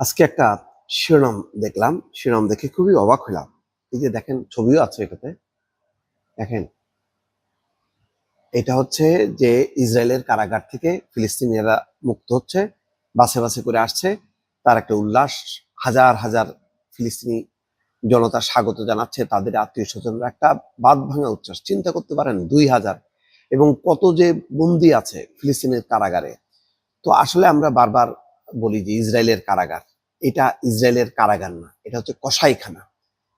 আজকে একটা শিরোনাম দেখলাম। শিরোনাম দেখে খুবই অবাক হলাম। এই যে দেখেন, ছবিও আছে এটাতে দেখেন। এটা হচ্ছে যে ইসরায়েলের কারাগার থেকে ফিলিস্তিনিরা মুক্ত হচ্ছে বাসে বাসে করে আসছে। তার একটা উল্লাস, হাজার হাজার ফিলিস্তিনি জনতা স্বাগত জানাচ্ছে, তাদের আত্মীয় স্বজনরা একটা বাদ ভাঙা উচ্ছ্বাস। চিন্তা করতে পারেন, দুই হাজার। এবং কত যে বন্দি আছে ফিলিস্তিনের কারাগারে। তো আসলে আমরা বারবার বলি যে ইসরায়েলের কারাগার। এটা ইসরায়েলের কারাগার না, এটা হচ্ছে কসাইখানা।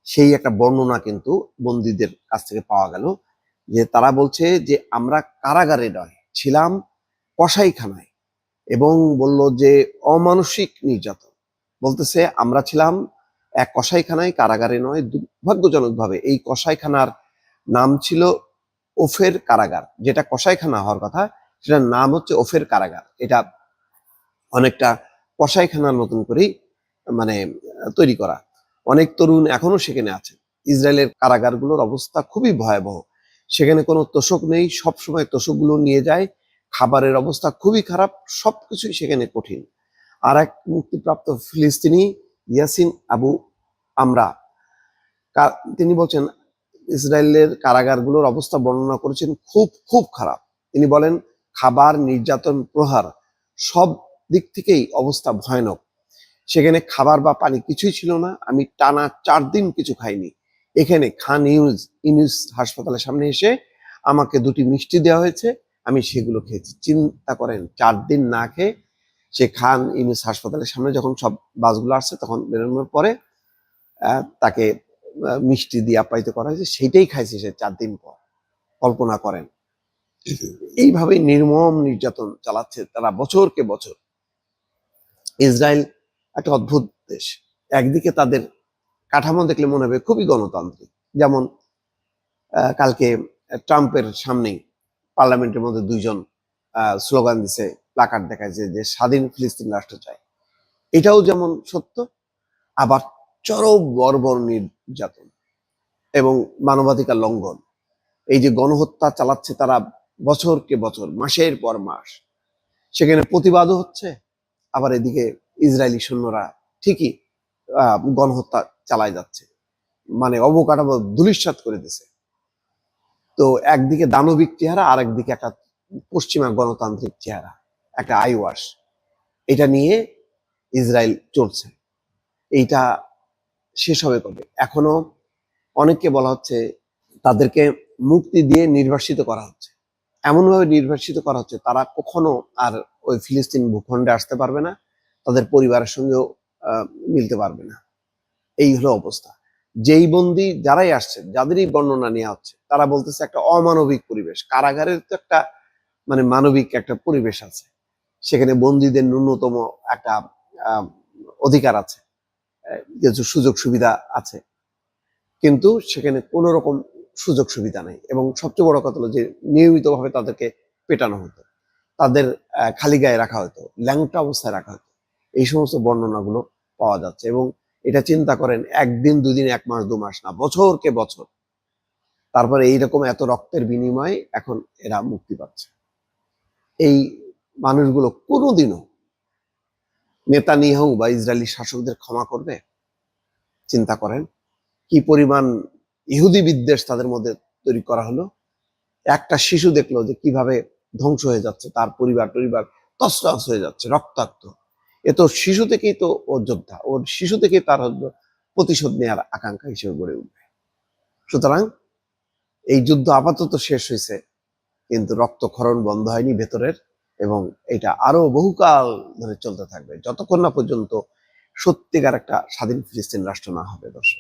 সেই একটা বর্ণনা কিন্তু বন্দীদের কাছ থেকে পাওয়া গেল যে তারা বলছে যে আমরা কারাগারে নয়, ছিলাম কসাইখানায় এবং বলল যে অমানসিক নির্যাতন। বলতেছে, আমরা ছিলাম এক কসাইখানায়, কারাগারে নয়, দুর্ভাগ্যজনকভাবে এই কসাইখানার নাম ছিল ওফের কারাগার। যেটা কসাইখানা হওয়ার কথা, সেটার নাম হচ্ছে ওফের কারাগার। এটা অনেকটা কসাইখানার মতন করেই মানে তৈরি করা। অনেক তরুণ এখনও সেখানে আছে। ইসরায়েলের কারাগারগুলোর অবস্থা খুবই ভয়াবহ। সেখানে কোনো তোষক নেই, সবসময় তোষকগুলো নিয়ে যায়। খাবারের অবস্থা খুবই খারাপ, সবকিছুই সেখানে কঠিন। আর এক মুক্তিপ্রাপ্ত ফিলিস্তিনি, ইয়াসিন আবু আমরা। তিনি বলছেন, ইসরায়েলের কারাগারগুলোর অবস্থা বর্ণনা করেছেন খুব খুব খারাপ। তিনি বলেন, খাবার, নির্যাতন, প্রহার, সব দিক থেকেই অবস্থা ভয়ানক। সেখানে খাবার বা পানি কিছুই ছিল না। আমি টানা চার দিন কিছু খাইনি। এখানে খান ইউজ ইউনিস হাসপাতালের সামনে এসে আমাকে দুটি মিষ্টি দেওয়া হয়েছে। আমি সেগুলো খেয়েছি। চিন্তা করেন চার দিন না খেয়ে সে খান ইউনিস হাসপাতালের সামনে যখন সব বাসগুলো আসছে তখন বেরোনোর পরে তাকে মিষ্টি দিয়ে আপ্যায়িত করা হয়েছে। সেইটাই খাইছে সে চার দিন পর। কল্পনা করেন। এইভাবে নির্মম নির্যাতন চালাচ্ছে তারা বছরকে বছর। ইসরায়েল একটা অদ্ভুত দেশ। একদিকে তাদের কাঠামো দেখলে মনে হবে খুবই গণতান্ত্রিক। যেমন কালকে ট্রাম্পের সামনেই পার্লামেন্টের মধ্যে দুইজন স্লোগান দিছে, প্লাকার্ড দেখাচ্ছে যে স্বাধীন ফিলিস্তিন রাষ্ট্র চায়। এটাও যেমন সত্য, আবার চরম বর্বর নির্যাতন এবং মানবাধিকার লঙ্ঘন। এই যে গণহত্যা চালাচ্ছে তারা বছরকে বছর, মাসের পর মাস। সেখানে প্রতিবাদও হচ্ছে আবার এদিকে ইসরায়েলি সৈন্যরা ঠিকই গণহত্যা চালায় যাচ্ছে। মানে অবকাঠামো ধুলিস্বাত করে দিছে তো একদিকে দানবিক চেহারা আর একদিকে একটা পশ্চিমা গণতান্ত্রিক চেহারা, একটা আইওয়াস এটা নিয়ে ইসরায়েল চলছে। এইটা শেষ হবে কবে? এখনও অনেককে বলা হচ্ছে তাদেরকে মুক্তি দিয়ে নির্বাসিত করা হচ্ছে। এমনভাবে নির্বাসিত করা হচ্ছে, তারা কখনো আর ওই ফিলিস্তিন ভূখণ্ডে আসতে পারবে না, তাদের পরিবারের সঙ্গেও মিলতে পারবে না। এই হলো অবস্থা। যেই বন্দি যারাই আসছে, যাদেরই বর্ণনা নেওয়া হচ্ছে, তারা বলতেছে একটা অমানবিক পরিবেশ। কারাগারের তো একটা মানে মানবিক একটা পরিবেশ আছে। সেখানে বন্দীদের ন্যূনতম একটা অধিকার আছে। কিছু সুযোগ সুবিধা আছে। কিন্তু সেখানে কোনো রকম সুযোগ সুবিধা নেই এবং সবচেয়ে বড় কথা হলো যে নিয়মিতভাবে তাদেরকে পেটানো হতো। তাদের খালি গায়ে রাখা হতো, ল্যাংটা অবস্থায় রাখা হতো। এই সমস্ত বর্ণনাগুলো পাওয়া যাচ্ছে এবং এটা চিন্তা করেন একদিন, দুদিন, এক মাস, দু মাস না বছরকে বছর। তারপরে এইরকম এত রক্তের বিনিময়ে এখন এরা মুক্তি পাচ্ছে। এই মানুষগুলো কোনোদিনও নেতানিয়াহু বা ইসরায়েলি শাসকদের ক্ষমা করবে? চিন্তা করেন কি পরিমাণ ইহুদি বিদ্বেষ তাদের মধ্যে তৈরি করা হলো। একটা শিশু দেখল যে কীভাবে ধ্বংস হয়ে যাচ্ছে, তার পরিবার পরিবার তছনছ হয়ে যাচ্ছে, রক্তাক্ত। এ তো শিশু থেকেই তো ও যোদ্ধা ওর শিশু থেকেই তার প্রতিশোধ নেওয়ার আকাঙ্ক্ষা হিসেবে গড়ে উঠবে। সুতরাং এই যুদ্ধ আপাতত শেষ হয়েছে, কিন্তু রক্তক্ষরণ বন্ধ হয়নি ভেতরের এবং এটা আরও বহুকাল ধরে চলতে থাকবে। যতক্ষণ না পর্যন্ত সত্যিকার একটা স্বাধীন ফিলিস্তিন রাষ্ট্র না হবে, দর্শক।